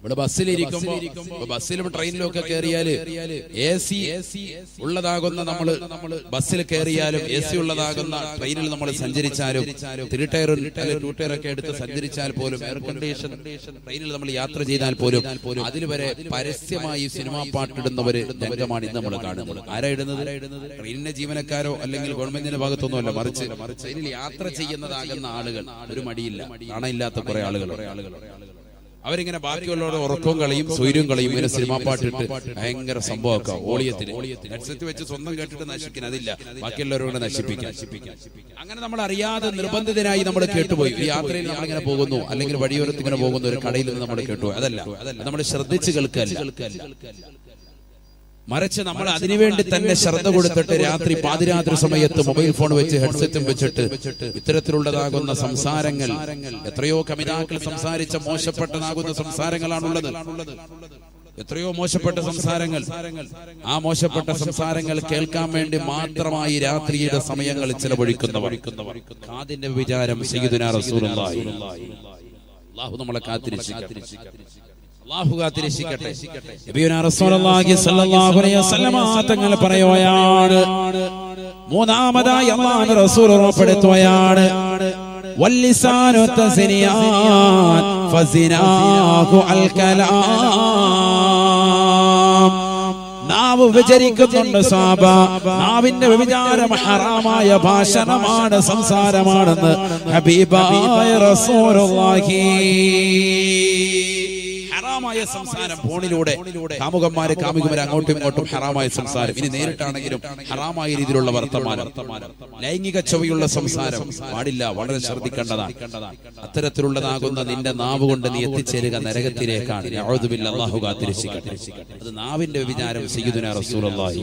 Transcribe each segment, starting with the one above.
ഇവിടെ ബസ്സിലിരിക്കുമ്പോ ബസ്സിലും ട്രെയിനിലും ഒക്കെ കയറിയാൽ എ സി ഉള്ളതാകുന്ന നമ്മൾ ബസ്സിൽ കയറിയാലും എ സി ഉള്ളതാകുന്ന ട്രെയിനിൽ നമ്മൾ സഞ്ചരിച്ചാലും ത്രീ ടയർ ടു ടയർ ഒക്കെ എടുത്ത് സഞ്ചരിച്ചാൽ പോലും എയർ കണ്ടീഷൻ ട്രെയിനിൽ നമ്മൾ യാത്ര ചെയ്താൽ പോലും അതിൽ വരെ പരസ്യമായി സിനിമാ പാട്ടിടുന്നവര് രംഗമാണ് ഇന്ന് നമ്മൾ കാണുന്നത്. ആരാ ഇടുന്നത്? ട്രെയിനിന്റെ ജീവനക്കാരോ അല്ലെങ്കിൽ ഗവൺമെന്റിന്റെ ഭാഗത്തൊന്നുമല്ല മറിച്ച് ട്രെയിനിൽ യാത്ര ചെയ്യുന്നതാകുന്ന ആളുകൾ ഒരു മടിയില്ല നാണയില്ലാത്ത കുറെ ആളുകൾ ആളുകൾ അവരിങ്ങനെ ബാക്കിയുള്ളവരുടെ ഉറക്കവും കളയും സ്വൈര്യവും കളയും ഇങ്ങനെ സിനിമാ പാട്ടിട്ട് ഭയങ്കര സംഭവമൊക്കെ. ഓളിയത്തിന് ഹെഡ്സെറ്റ് വെച്ച് സ്വന്തം കേട്ടിട്ട് നശിക്കാൻ അതില്ല. ബാക്കിയുള്ളവരോട് നശിപ്പിക്കാൻ. അങ്ങനെ നമ്മൾ അറിയാതെ നിർബന്ധിതനായി നമ്മൾ കേട്ടുപോയി. ഈ യാത്രയിൽ നമ്മൾ നമ്മളിങ്ങനെ പോകുന്നു. അല്ലെങ്കിൽ വഴിയോരത്ത് ഇങ്ങനെ പോകുന്നു ഒരു കടയിൽ നിന്ന് നമ്മൾ കേട്ടുപോയി. അതല്ല. നമ്മൾ ശ്രദ്ധിച്ച് കേൾക്കല്ല. മറിച്ച് നമ്മൾ അതിനുവേണ്ടി തന്നെ ശ്രദ്ധ കൊടുത്തിട്ട് രാത്രി പാതിരാത്രി സമയത്ത് മൊബൈൽ ഫോൺ വെച്ച് ഹെഡ്സെറ്റും വെച്ചിട്ട് ഇത്തരത്തിലുള്ളതാകുന്ന സംസാരങ്ങൾ എത്രയോ കമിതാക്കൾ സംസാരിച്ച മോശപ്പെട്ടതാകുന്ന സംസാരങ്ങളാണുള്ളത്. എത്രയോ മോശപ്പെട്ട സംസാരങ്ങൾ. ആ മോശപ്പെട്ട സംസാരങ്ങൾ കേൾക്കാൻ വേണ്ടി മാത്രമായി രാത്രിയുടെ സമയങ്ങൾ ചിലവഴിക്കുന്നവർ. കാതിന്റെ വിചാരം റസൂലുള്ളാഹി. അള്ളാഹു നമ്മളെ കാത്തിരിച്ചിരിക്കട്ടെ. അള്ളാഹു കാത്തിരക്ഷിക്കട്ടെ. തങ്ങൾ പറയുകയാണ്. മൂന്നാമതായി അള്ളാഹു റസൂൽ ഉറപ്പെടുത്തുകയാണ്. നാവ് വിചരിക്കുന്നുണ്ട് സാബ. നാവിന്റെ വ്യഭിചാരം ഹറാമായ ഭാഷണമാണ് സംസാരമാണെന്ന് ഹബീബായ റസൂലുള്ളാഹി. ഹറാമായ സംസാരം. ഫോണിലൂടെ കാമുകന്മാരെ കാമുകന്മാരെ അങ്ങോട്ടും ഇങ്ങോട്ടും ഹറാമായ സംസാരം. ഇനി നേരിട്ടാണെങ്കിലും ഹറാമായ രീതിയിലുള്ള വർത്തമാനം. ലൈംഗിക ചൊവ്വയുള്ള സംസാരം. പാടില്ല വളരെ ശ്രദ്ധിക്കേണ്ടതാണ്. അത്തരത്തിലുള്ളതാകുന്ന നിന്റെ നാവ് കൊണ്ട് നീ എത്തിച്ചേരുക നരകത്തിലേക്കാണ്. അത് നാവിന്റെ വിചാരം സയ്യിദുനാ റസൂലുള്ളാഹി.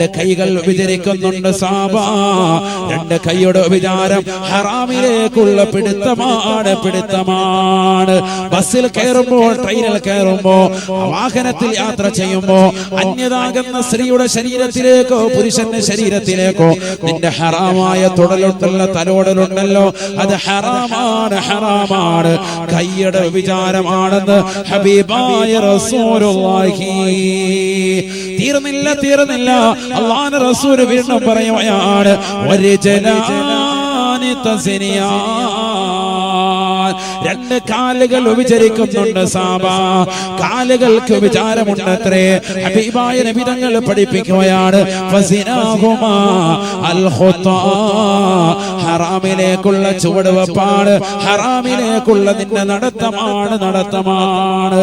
രണ്ട് കൈകൾ വിചരിക്കുന്നുണ്ട് സാബ. രണ്ട് കൈയുടെ വിചാരം ഹറാമിലേക്കുള്ള പിടുത്തമാണ് പിടുത്തമാണ്. ബസ്സിൽ കയറുമ്പോൾ ട്രെയിനിൽ കയറുമ്പോ വാഹനത്തിൽ യാത്ര ചെയ്യുമ്പോ അന്യതാകുന്ന സ്ത്രീയുടെ ശരീരത്തിലേക്കോ പുരുഷന്റെ ശരീരത്തിലേക്കോ നിന്റെ ഹറാമായ തുടലൊട്ടുള്ള തലോടലുണ്ടല്ലോ. അത് ഹറാമാണ് ഹറാമാണ്. കൈയുടെ വിചാരമാണെന്ന് ഹബീബായ റസൂലുള്ളാഹി തീർന്നില്ല തീർന്നില്ല. അള്ളാന റസൂൽ വീണ്ടും പറയുകയാണ് ഒരു ജനാനി തസ്നിയാൻ രണ്ട് കാലുകൾ വിചരിക്കുന്നുണ്ട് സാബ. കാലുകൾക്ക് വിചാരമുണ്ടത്രേ ഹബീബായ നബിതങ്ങൾ പഠിപ്പിക്കുകയാണ് ഹറാമിലേക്കുള്ള ചുവടുവപ്പാണ് ഹറാമിലേക്കുള്ള നിന്റെ നടത്തമാണ് നടത്തമാണ്.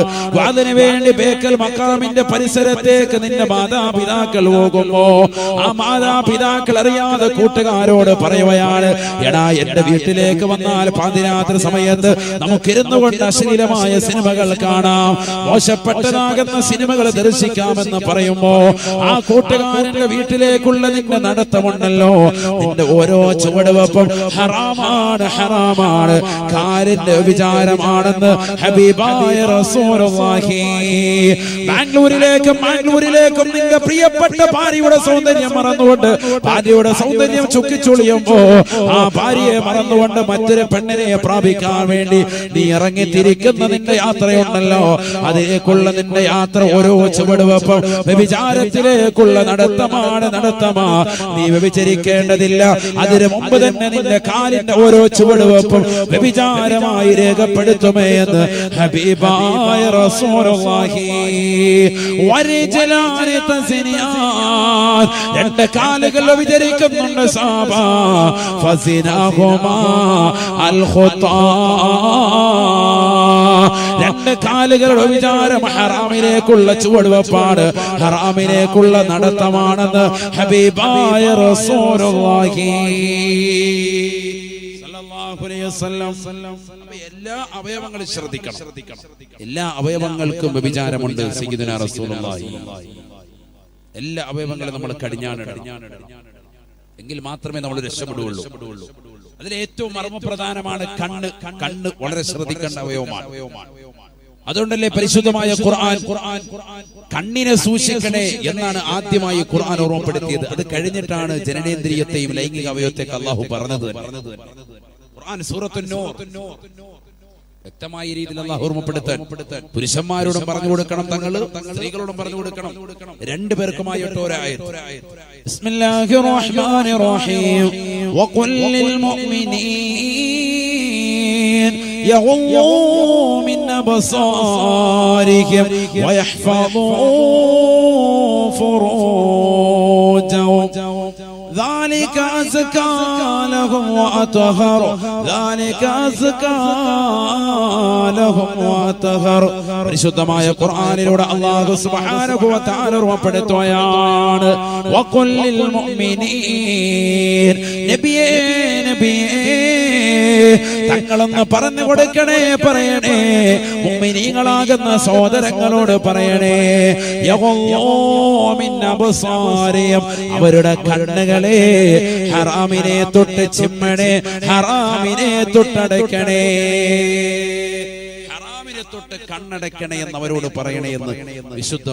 അതിനു വേണ്ടി ബേക്കൽ മക്കാമിന്റെ പരിസരത്തേക്ക് നിന്റെ മാതാപിതാക്കൾ പോകുമ്പോ ആ മാതാപിതാക്കൾ അറിയാതെ കൂട്ടുകാരോട് പറയുകയാണ് എടാ എന്റെ വീട്ടിലേക്ക് വന്നാൽ പാതിരാത്രി സമയത്ത് നമുക്കിരുന്നു കൊണ്ട് അശ്ലീലമായ സിനിമകൾ കാണാം. മോശപ്പെട്ടതാകുന്ന സിനിമകൾ ദർശിക്കാമെന്ന് പറയുമ്പോ ആ കൂട്ടുകാരന്റെ വീട്ടിലേക്കുള്ള നിന്റെ നടത്തമുണ്ടല്ലോ. നിന്റെ ഓരോ ചുവടുവെപ്പും ഹറാമാണ് ഹറാമാണ്. കാരിന്റെ വിചാരമാണെന്ന് ഹബീബായ റസൂലുള്ളാഹി. ബാംഗ്ലൂരിലേക്കും ബാംഗ്ലൂരിലേക്കും നിന്റെ പ്രിയപ്പെട്ട ഭാര്യയുടെ സൗന്ദര്യം മറന്നുകൊണ്ട് ഭാര്യയുടെ സൗന്ദര്യം ചുക്കിച്ചുളിയുമ്പോ ആ ഭാര്യയെ മറന്നുകൊണ്ട് മറ്റൊരു പെണ്ണിനെ പ്രാപിക്കാൻ വേണ്ടി നീ ഇറങ്ങി തിരിക്കുന്ന നിന്റെ യാത്രയുണ്ടല്ലോ. അതേക്കുള്ള നിന്റെ യാത്ര ഓരോ ചുവടുവപ്പം വ്യഭിചാരത്തിലേക്കുള്ള നടത്തമാണ് നടത്തമാ. നീ വ്യഭിചരിക്കേണ്ടതില്ല. അതിനു മുമ്പ് തന്നെ നിന്റെ കാലിന്റെ ഓരോ ചുവടുവപ്പം വ്യഭിചാരമായി രേഖപ്പെടുത്തുമേ എന്ന് ഹബീബായ റസൂലുള്ളാഹി വരിജലാനി തസ്നിയാൻ രണ്ട് കാലുകൾ വിചരിക്കുന്നുണ്ട് സാബ. ഫസിനാഹുമാ അൽ ഖുതാ രണ്ട് കാലുകളുടെ വിചാരം ഹറാമിലേക്കുള്ള ചുവടുവപ്പാട് ഹറാമിലേക്കുള്ള നടത്തമാണെന്ന് ഹബീബായ റസൂലുള്ളാഹി. സല്ലല്ലാഹു അലൈഹി വസല്ലം. എല്ലാ അവയവങ്ങളും ശ്രദ്ധിക്കണം. എല്ലാ അവയവങ്ങൾക്കും വ്യഭിചാരമുണ്ട് റസൂലുള്ളാഹി. എല്ലാ അവയവങ്ങളും നമ്മൾ കടിഞ്ഞാണിടണം. എങ്കിൽ മാത്രമേ നമ്മൾ രക്ഷപ്പെടുകയുള്ളൂ. അതിൽ ഏറ്റവും മർമ്മപ്രധാനമാണ് കണ്ണ്. കണ്ണ് വളരെ ശ്രദ്ധിക്കേണ്ട അവയവമാണ്. അതുകൊണ്ടല്ലേ പരിശുദ്ധമായ ഖുർആൻ കണ്ണിനെ സൂക്ഷിക്കണേ എന്നാണ് ആദ്യമായി ഖുർആൻ ഓർമ്മപ്പെടുത്തിയത്. അത് കഴിഞ്ഞിട്ടാണ് ജനനേന്ദ്രിയത്തെയും ലൈംഗിക അവയവത്തെയൊക്കെ അള്ളാഹു പറഞ്ഞത് ഖുർആൻ സൂറത്തുന്നൂർ വ്യക്തമായ രീതിയിൽ അള്ളാഹു ഓർമ്മപ്പെടുത്താൻ പുരുഷന്മാരോടും പറഞ്ഞു കൊടുക്കണം തങ്ങള് സ്ത്രീകളോടും പറഞ്ഞു കൊടുക്കണം രണ്ടുപേർക്കുമായി ഒട്ടോരായത് بسم الله الرحمن الرحيم وقل للمؤمنين يغضوا من أبصارهم ويحفظوا فروجهم ذلك أزكى لهم وأطهر ذلك أزكى لهم وأطهر പരിശുദ്ധമായ ഖുർആനിലൂടെ അല്ലാഹു സുബ്ഹാനഹു വ തആല ഓർമ്മപ്പെടുത്തുകയാണ് വഖുല്ലിൽ മുഅ്മിനീൻ നബിയേ നബിയേ തങ്ങളൊന്ന് പറഞ്ഞു കൊടുക്കണേ പറയണേ. ഉമ്മിനീങ്ങളാകുന്ന സഹോദരങ്ങളോട് പറയണേ. അവരുടെ കണ്ണുകളെ ഹറാമിനെ തൊട്ട് ചിമ്മണേ ഹറാമിനെ തൊട്ടടയ്ക്കണേ ഹറാമിനെ തൊട്ട് കണ്ണടക്കണേ എന്ന് അവരോട് പറയണേ എന്ന് വിശുദ്ധ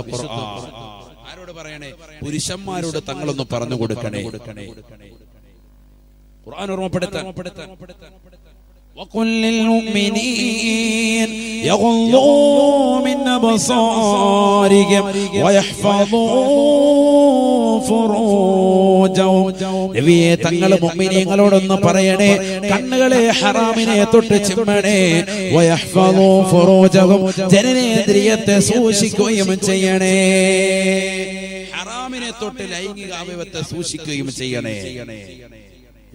ആരോട് പറയണേ? പുരുഷന്മാരോട് തങ്ങളൊന്ന് പറഞ്ഞു കൊടുക്കണേ കൊടുക്കണേ. ഖുർആൻ ഓർമ്മപ്പെടുത്താൻ وقل للمؤمنين يغضوا من أبصارهم ويحفظوا فروجهم നബിയെ തങ്ങൾ മുഅ്മിനീങ്ങളോടൊന്ന് പറയണേ കണ്ണുകളെ ഹറാമിനെ തൊട്ട് ചിമ്മണേ വയഹ്ഫളൂ ഫുറൂജഹും ജനനേന്ദ്രിയത്തെ സൂക്ഷിക്കുകയും ചെയ്യണേ ഹറാമിനെ തൊട്ട് ലൈംഗിക അവയവത്തെ സൂക്ഷിക്കുകയും ചെയ്യണേ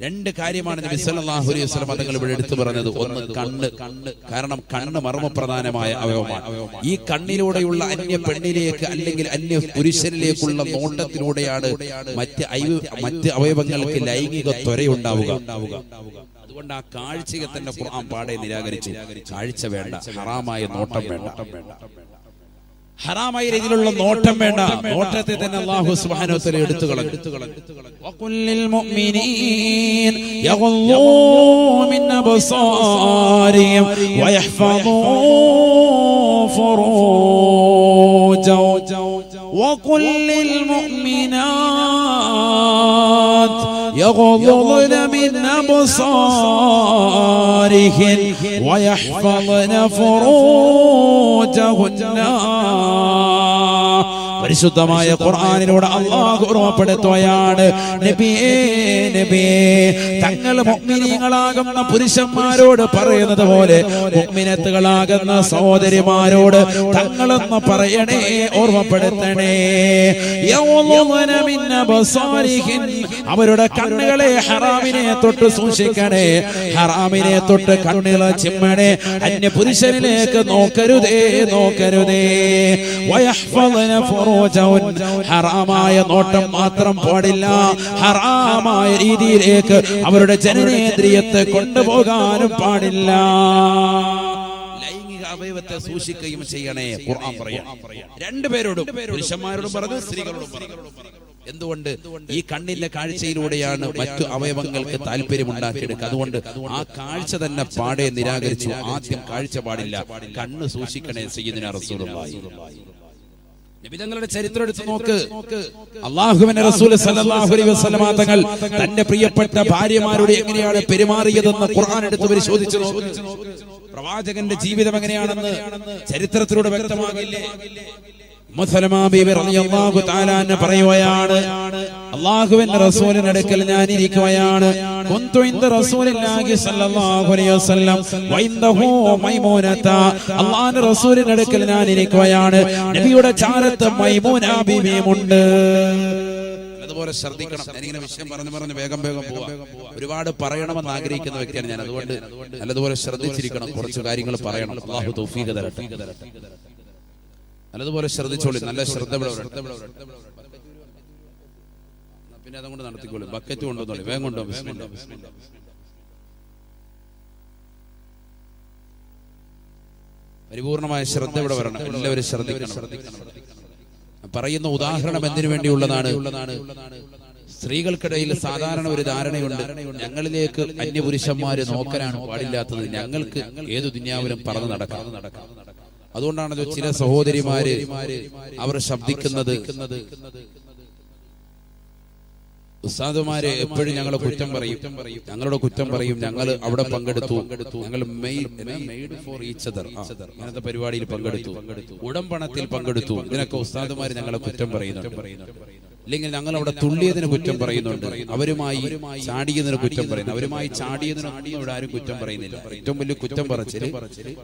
രണ്ട് കാര്യമാണ് നബി സല്ലല്ലാഹു അലൈഹി വസല്ലം തങ്ങൾ ഇവിടെ എടുത്തു പറഞ്ഞത്. ഒന്ന് കണ്ണ് കണ്ണ് കാരണം കണ്ണ് മർമ്മപ്രധാനമായ അവയവമാണ്. ഈ കണ്ണിലൂടെയുള്ള അന്യ പെണ്ണിലേക്ക് അല്ലെങ്കിൽ അന്യ പുരുഷനിലേക്കുള്ള നോട്ടത്തിലൂടെയാണ് മറ്റ് മറ്റ് അവയവങ്ങൾക്ക് ലൈംഗിക ത്വരയുണ്ടാവുക. അതുകൊണ്ട് ആ കാഴ്ചയെ തന്നെ ഖുർആൻ പാടെ നിരാകരിച്ചു. കാഴ്ച വേണ്ട ഹറാമായ നോട്ടം വേണ്ട. ഹറാമായ രീതിയിലുള്ള നോട്ടം വേണ്ട നോട്ടത്തെ തന്നെ അള്ളാഹു സുബ്ഹാനഹു വ തആല എടുത്തു കളഞ്ഞു വഖുല്ലിൽ മുഅ്മിനീൻ യഗ്ളൂ മിൻ അബ്സാരിഹിം വയഹ്ഫളൂ ഫുറൂജഹും വഖുല്ലിൽ മുഅ്മിനാത് യഗ്ളൂന من أبصارهن ويحفظن فروجهن പരിശുദ്ധമായ ഖുർആനിലൂടെ അള്ളാഹു ഓർമ്മപ്പെടുത്തുകയാണ് നബിയേ നബിയേ തങ്ങൾ മുഅ്മിനീങ്ങളാകുന്ന പുരുഷന്മാരോട് പറയുന്നത് പോലെ മുഅ്മിനത്തുകളാകുന്ന സഹോദരിമാരോട് തങ്ങളെന്ന് പറയണേ ഓർമ്മപ്പെടുത്തണേ യൗളുന മിൻ അബ്സാരിഹിൻ അവരുടെ കണ്ണുകളെ ഹറാമിനെ തൊട്ട് സൂക്ഷിക്കണേ. ഹറാമിനെ തൊട്ട് കണ്ണുകളെ ചിമ്മണേ. അന്യ പുരുഷനിലേക്ക് നോക്കരുതേ നോക്കരുതേ. ഹറാമായ നോട്ടം മാത്രം പാടില്ല. ഹറാമായ രീതിയിലേക്ക് അവരുടെ ജനനേന്ദ്രിയത്തെ കൊണ്ടുപോകാനും പാടില്ല. ലൈംഗിക അവയവത്തെ സൂക്ഷിക്കുകയും ചെയ്യണേ. ഖുർആൻ പറയാം രണ്ടുപേരോടും പുരുഷന്മാരോടും പറഞ്ഞു സ്ത്രീകളോടും പറഞ്ഞു. എന്തുകൊണ്ട് ഈ കണ്ണിന്റെ കാഴ്ചയിലൂടെയാണ് മറ്റു അവയവങ്ങൾക്ക് താല്പര്യം ഉണ്ടാക്കിയെടുക്കുക അതുകൊണ്ട് ആ കാഴ്ച തന്നെ പാടെ നിരാകരിച്ചു. ആദ്യം കാഴ്ച പാടില്ല കണ്ണ് സൂക്ഷിക്കണേ സയ്യിദിന റസൂലുള്ളാഹി. നിബിതങ്ങളുടെ ചരിത്രം എടുത്ത് നോക്ക്. അള്ളാഹുവിന്റെ റസൂൽ സല്ലല്ലാഹു അലൈഹി വസല്ലമ തങ്ങൾ തന്റെ പ്രിയപ്പെട്ട ഭാര്യമാരോട് എങ്ങനെയാണ് പെരുമാറിയതെന്ന് ഖുർആൻ എടുത്ത് പരിശോധിച്ചു നോക്ക്. പ്രവാചകന്റെ ജീവിതം എങ്ങനെയാണെന്ന് ചരിത്രത്തിലൂടെ വ്യക്തമാകില്ലേ? റസൂലിന്റെ അടുക്കൽ ഞാൻ റസൂലിന്റെ അടുക്കൽ ഞാൻ നബിയുടെ മൈമൂന അതുപോലെ ശ്രദ്ധിക്കണം. വിഷയം പറഞ്ഞു വേഗം വേഗം ഒരുപാട് പറയണമെന്ന് ആഗ്രഹിക്കുന്ന വ്യക്തിയാണ് ഞാൻ. അതുകൊണ്ട് നല്ലതുപോലെ ശ്രദ്ധിച്ചിരിക്കണം. കുറച്ച് കാര്യങ്ങൾ പറയണം. തൗഫീഖ് തരട്ടെ. നല്ലതുപോലെ ശ്രദ്ധിച്ചോളി നല്ല ശ്രദ്ധ പിന്നെ അതുകൊണ്ട് നടത്തിക്കോളൂ. ബക്കറ്റ് കൊണ്ടുവന്നോളി വേഗം ബിസ്മില്ലാ. പരിപൂർണമായ ശ്രദ്ധ ഇവിടെ വരണം. എല്ലാവരും ശ്രദ്ധിക്കണം. പറയുന്ന ഉദാഹരണം എന്തിനു വേണ്ടിയുള്ളതാണ്? സ്ത്രീകൾക്കിടയിൽ സാധാരണ ഒരു ധാരണയുണ്ട്. ഞങ്ങളിലേക്ക് അന്യപുരുഷന്മാര് നോക്കാനാണ് പാടില്ലാത്തത്. ഞങ്ങൾക്ക് ഏതു ദുന്യാവിലും നടക്കാം നടക്കാം. അതുകൊണ്ടാണല്ലോ ചില സഹോദരിമാര് അവർ ശബ്ദിക്കുന്നത്. ഉസ്താദുമാരെ എപ്പോഴും ഞങ്ങളെ കുറ്റം പറയും. ഞങ്ങളുടെ കുറ്റം പറയും. ഞങ്ങൾ അവിടെ പങ്കെടുത്തു. ഞങ്ങൾ മെയ്ഡ് ഫോർ അങ്ങനത്തെ പരിപാടിയിൽ പങ്കെടുത്തു. ഉടമ്പണത്തിൽ പങ്കെടുത്തു. ഇതിനൊക്കെ ഉസ്താദുമാര് ഞങ്ങളെ കുറ്റം പറയുന്നുണ്ട്. അല്ലെങ്കിൽ ഞങ്ങൾ അവിടെ തുള്ളിയതിന് കുറ്റം പറയുന്നുണ്ട്. അവരുമായി ചാടിയതിന് കുറ്റം പറയുന്നു. അവരുമായി ചാടിയതിന് ഇവിടെ ആരും കുറ്റം പറയുന്നില്ല. ഏറ്റവും വലിയ കുറ്റം പറച്ചിൽ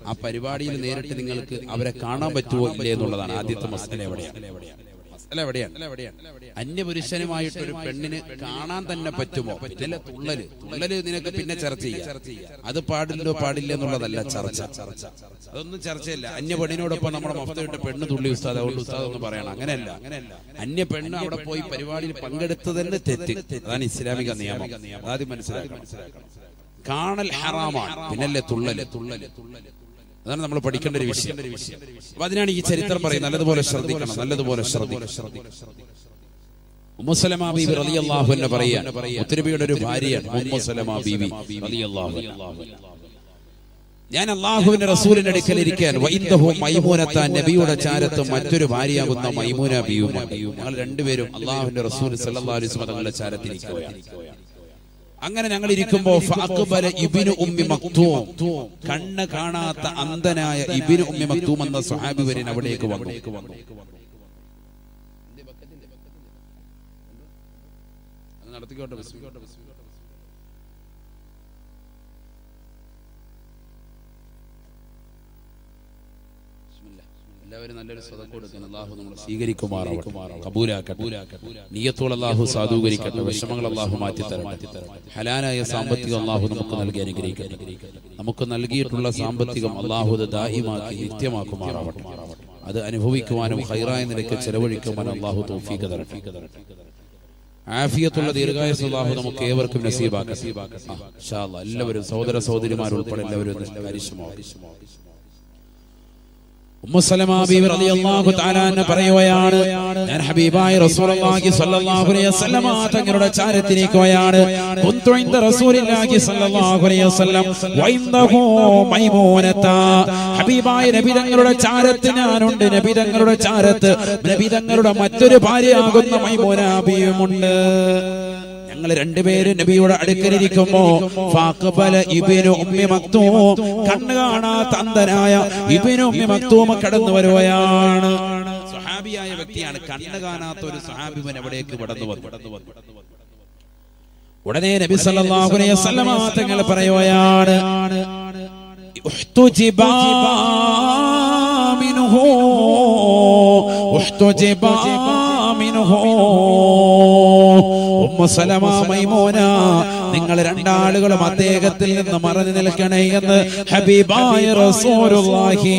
ആ പരിപാടിയിൽ നേരിട്ട് നിങ്ങൾക്ക് അവരെ കാണാൻ പറ്റുമോ ഇല്ലേ എന്നുള്ളതാണ് ആദ്യത്തെ മസല എവിടെയാണ്? എവിടെയാണ്? അന്യപുരുഷനുമായിട്ട് ഒരു പെണ്ണിന് കാണാൻ തന്നെ പറ്റുമോ? പറ്റില്ല തുള്ളൽ. തുള്ളൽ. നിനക്ക് പിന്നെ ചർച്ച ചെയ്യാം. അത് പാടില്ലോ പാടില്ല എന്നുള്ളതല്ല ചർച്ച. അതൊന്നും ചർച്ചയല്ല. അന്യ പെണ്ണിനോടൊപ്പം നമ്മുടെ മൊത്തമായിട്ട് പെണ്ണ് തുള്ളി ഉസ്താദ്. അതുകൊണ്ട് ഉസ്താദ് ഒന്ന് പറയണം. അങ്ങനെയല്ല. അന്യ പെണ്ണ് അവിടെ പോയി പരിപാടിയിൽ പങ്കെടുത്തതന്നെ തെറ്റ്. അതാണ് ഇസ്ലാമിക നിയമം. അതാദ്യം മനസ്സിലാക്കണം. കാണൽ ഹറാമാണ്. പിന്നല്ലേ തുള്ളൽ. തുള്ളൽ തുള്ളൽ. അതാണ് നമ്മൾ പഠിക്കേണ്ട ഒരു വിഷയം. അപ്പൊ അതിനാണ് ഈ ചരിത്രം പറയുന്നത്. നല്ലതുപോലെ ശ്രദ്ധിക്കണം നല്ലതുപോലെ ശ്രദ്ധിക്കണം ഉമ്മുസലമ ബീബി റളിയല്ലാഹു അൻഹ പറയാ മുത്തനബിയുടെ ഒരു ഭാര്യയാണ് ഉമ്മുസലമ ബീബി റളിയല്ലാഹു ഞാൻ അള്ളാഹുവിന്റെ റസൂലിന്റെ അടുക്കൽ ഇരിക്കാൻ വൈന്ദഹു മൈമൂനത്ത നബിയുടെ ചാരത്ത് മറ്റൊരു ഭാര്യയാകുന്ന മൈമൂന ബിയുമായി ഞങ്ങൾ രണ്ടുപേരും അള്ളാഹുവിന്റെ റസൂൽ സല്ലല്ലാഹു അലൈഹി വസല്ലം തങ്ങളുടെ ചാരത്ത് ഇരിക്കുകയാണ് അങ്ങനെ ഞങ്ങൾ ഇരിക്കുമ്പോ ഫഅഖ്ബല ഇബ്നു ഉമ്മി മക്തൂം. കണ്ണ് കാണാത്ത അന്ധനായ ഇബ്നു ഉമ്മി മക്തൂം എന്ന സ്വഹാബി വരൻ അവിടേക്ക് വന്നു. നടത്തിക്കോട്ടെ എല്ലാവരും നല്ലൊരു സ്വതം കൊടുക്കണം അള്ളാഹു നമ്മൾ സ്വീകരിക്കുമാറാവട്ടെ. കബൂലാക്കട്ടെ. നീയത്തോൾ അള്ളാഹു സാധൂകരിക്കട്ടെ. വിഷമങ്ങൾ അള്ളാഹു മാറ്റി തരട്ടെ ഹലാലായ സാമ്പത്തികം അള്ളാഹു നമുക്ക് നൽകി അനുഗ്രഹിക്കട്ടെ. നമുക്ക് നൽകിയിട്ടുള്ള സാമ്പത്തികം അള്ളാഹു അത് ദാഹിമാക്കി നിത്യമാക്കുമാറാവട്ടെ. അത് അനുഭവിക്കുവാനും ഹൈറായ നിലയ്ക്ക് ചെലവഴിക്കുവാനും അള്ളാഹു തോഫീക്ക് തരട്ടെ. ആഫിയത്തുള്ള ദീർഘായുസ് അള്ളാഹു നമുക്ക് ഏവർക്കും നസീബാക്കാം. എല്ലാവരും സഹോദര സഹോദരിമാർ ഉൾപ്പെടെ എല്ലാവരും ഒന്ന് പരിശ്രമം ഉമ്മുസലമ ബീവി റളിയല്ലാഹു തആല അൻഹ പറയുകയാണ്. ഞാൻ ഹബീബായ റസൂലുള്ളാഹി സ്വല്ലല്ലാഹു അലൈഹി വസല്ലം തങ്ങളുടെ ചാരത്തിരിക്കുകയാണ് കുന്തു ഇൻദ റസൂലില്ലാഹി സ്വല്ലല്ലാഹു അലൈഹി വസല്ലം വഇൻദഹു മൈമൂനത ഹബീബായ നബി തങ്ങളുടെ ചാരത്ത് ഞാനുണ്ട്. നബി തങ്ങളുടെ ചാരത്ത് നബി തങ്ങളുടെ മറ്റൊരു ഭാര്യയാകുന്ന മൈമൂന ബിയുമുണ്ട് ഞങ്ങൾ രണ്ടുപേരും നബിയുടെ അടുക്കലിരിക്കുമ്പോ കണ്ണു കാണാത്ത കടന്നു വരുവയാണ് സ്വഹാബിയായ വ്യക്തിയാണ് കണ്ണു കാണാത്ത ഒരു സ്വഹാബിമൻ എവിടേക്ക് കടന്നു വന്നു ഉടനെ നബി സല്ലല്ലാഹു അലൈഹി വസല്ലമ തങ്ങൾ പറയുകയാണ് ഉഷ്തുജിബാ മിൻഹു ഉഹ്തുജിബാ منه ഉമ്മ സലമ മൈമൂന നിങ്ങൾ രണ്ടാളുകളും അദ്ദേഹത്തിൽ നിന്ന് മറഞ്ഞു നിൽക്കണേ എന്ന് ഹബീബായ റസൂലുള്ളാഹി